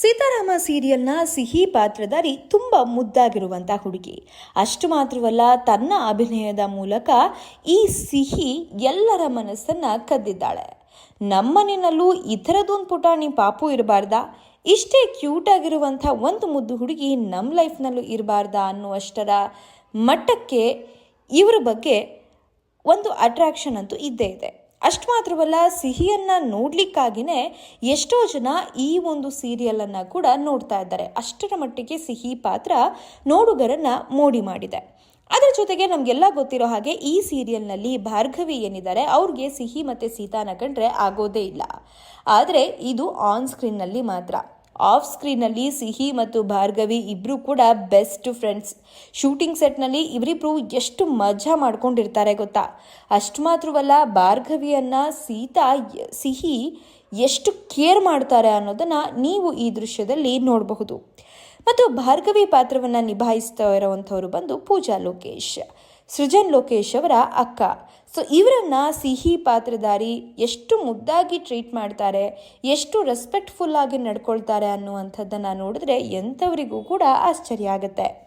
ಸೀತಾರಾಮ ಸೀರಿಯಲ್ನ ಸಿಹಿ ಪಾತ್ರಧಾರಿ ತುಂಬ ಮುದ್ದಾಗಿರುವಂಥ ಹುಡುಗಿ. ಅಷ್ಟು ಮಾತ್ರವಲ್ಲ, ತನ್ನ ಅಭಿನಯದ ಮೂಲಕ ಈ ಸಿಹಿ ಎಲ್ಲರ ಮನಸ್ಸನ್ನ ಕದ್ದಿದ್ದಾಳೆ. ನಮ್ಮನೆಯಲ್ಲೂ ಈ ಥರದೊಂದು ಪುಟಾಣಿ ಪಾಪು ಇರಬಾರ್ದ? ಇಷ್ಟೇ ಕ್ಯೂಟ್ ಆಗಿರುವಂಥ ಒಂದು ಮುದ್ದು ಹುಡುಗಿ ನಮ್ಮ ಲೈಫ್ನಲ್ಲೂ ಇರಬಾರ್ದಾ ಅನ್ನುವಷ್ಟರ ಮಟ್ಟಕ್ಕೆ ಇವರ ಬಗ್ಗೆ ಒಂದು ಅಟ್ರಾಕ್ಷನ್ ಅಂತೂ ಇದ್ದೇ ಇದೆ. ಅಷ್ಟು ಮಾತ್ರವಲ್ಲ, ಸಿಹಿಯನ್ನ ನೋಡ್ಲಿಕ್ಕಾಗಿನೇ ಎಷ್ಟೋ ಜನ ಈ ಒಂದು ಸೀರಿಯಲನ್ನು ಕೂಡ ನೋಡ್ತಾ ಇದ್ದಾರೆ. ಅಷ್ಟರ ಮಟ್ಟಿಗೆ ಸಿಹಿ ಪಾತ್ರ ನೋಡುಗರನ್ನ ಮೋಡಿ ಮಾಡಿದೆ. ಅದರ ಜೊತೆಗೆ ನಮಗೆಲ್ಲ ಗೊತ್ತಿರೋ ಹಾಗೆ ಈ ಸೀರಿಯಲ್ನಲ್ಲಿ ಭಾರ್ಗವಿ ಏನಿದ್ದಾರೆ, ಅವ್ರಿಗೆ ಸಿಹಿ ಮತ್ತು ಸೀತಾನ ಕಂಡ್ರೆ ಆಗೋದೇ ಇಲ್ಲ. ಆದರೆ ಇದು ಆನ್ ಸ್ಕ್ರೀನ್ನಲ್ಲಿ ಮಾತ್ರ. ಆಫ್ ಸ್ಕ್ರೀನಲ್ಲಿ ಸಿಹಿ ಮತ್ತು ಭಾರ್ಗವಿ ಇಬ್ಬರೂ ಕೂಡ ಬೆಸ್ಟ್ ಫ್ರೆಂಡ್ಸ್. ಶೂಟಿಂಗ್ ಸೆಟ್ನಲ್ಲಿ ಇವರಿಬ್ರು ಎಷ್ಟು ಮಜಾ ಮಾಡ್ಕೊಂಡಿರ್ತಾರೆ ಗೊತ್ತಾ? ಅಷ್ಟು ಮಾತ್ರವಲ್ಲ, ಭಾರ್ಗವಿಯನ್ನು ಸೀತಾ, ಸಿಹಿ ಎಷ್ಟು ಕೇರ್ ಮಾಡ್ತಾರೆ ಅನ್ನೋದನ್ನ ನೀವು ಈ ದೃಶ್ಯದಲ್ಲಿ ನೋಡಬಹುದು. ಮತ್ತು ಭಾರ್ಗವಿ ಪಾತ್ರವನ್ನು ನಿಭಾಯಿಸ್ತಾ ಇರುವಂಥವ್ರು ಬಂದು ಪೂಜಾ ಲೋಕೇಶ್. ಸೃಜನ್ ಲೋಕೇಶ್ ಅವರ ಅಕ್ಕ. ಸೊ ಇವರನ್ನ ಸಿಹಿ ಪಾತ್ರಧಾರಿ ಎಷ್ಟು ಮುದ್ದಾಗಿ ಟ್ರೀಟ್ ಮಾಡ್ತಾರೆ, ಎಷ್ಟು ರೆಸ್ಪೆಕ್ಟ್ಫುಲ್ ಆಗಿ ನಡ್ಕೊಳ್ತಾರೆ ಅನ್ನುವಂಥದ್ದನ್ನು ನೋಡಿದ್ರೆ ಎಂಥವರಿಗೂ ಕೂಡ ಆಶ್ಚರ್ಯ ಆಗುತ್ತೆ.